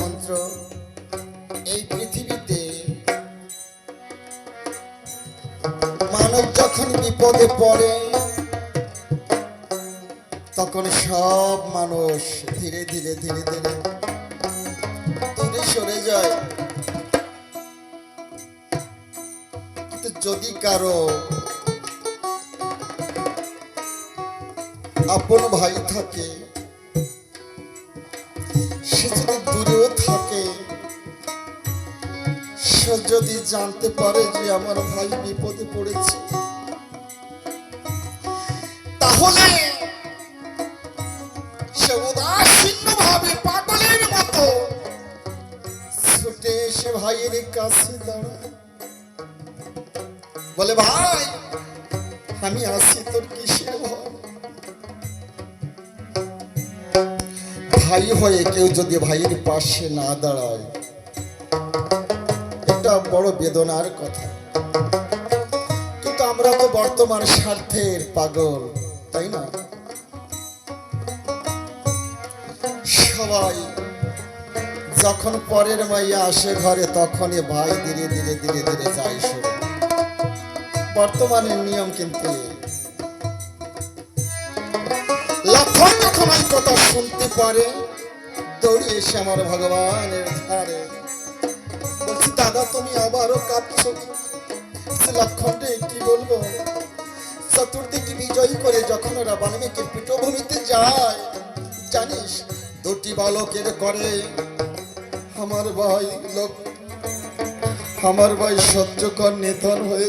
মন্ত্র এই পৃথিবীতে। মানব যখন বিপদে পড়ে, তখন সব মানুষ ধীরে ধীরে ধীরে ধীরে দূরে সরে যায়। কিন্তু যদি কারও আপন ভাই থাকে সে যদি দূরেও থাকে, সে যদি জানতে পারে যে আমার ভাই বিপদে পড়েছে, তাহলে সে উদাসীন্য ভাবে পাগলের মতো ছুটে এসে ভাইয়ের কাছে দাঁড়ায়। বলে, ভাই, আমি আসি তোর কিসের ভয়? ভাই হয়ে কেউ যদি ভাইয়ের পাশে না দাঁড়ায়, এটা বড় বেদনার কথা। কিন্তু আমরা তো বর্তমান স্বার্থের পাগল, তাই না? সবাই যখন পরের মাইয়া আসে ঘরে, তখনই ভাই ধীরে ধীরে ধীরে ধীরে শুরু। বর্তমানের নিয়ম কিন্তু এই। কথা শুনতে পারে, দৌড়ে এসে আমার ভগবানের ধারে। বলছি, দাদা, তুমি আবারও কাঁদছ লক্ষণ কি বলব? চতুর্দিকে বিজয়ী করে যখন ওরা বাল্মীকির পীঠভূমিতে যায়, জানিস, দুটি বালকের করে আমার ভাই লোক, আমার ভাই সহ্যকর নিধন হয়ে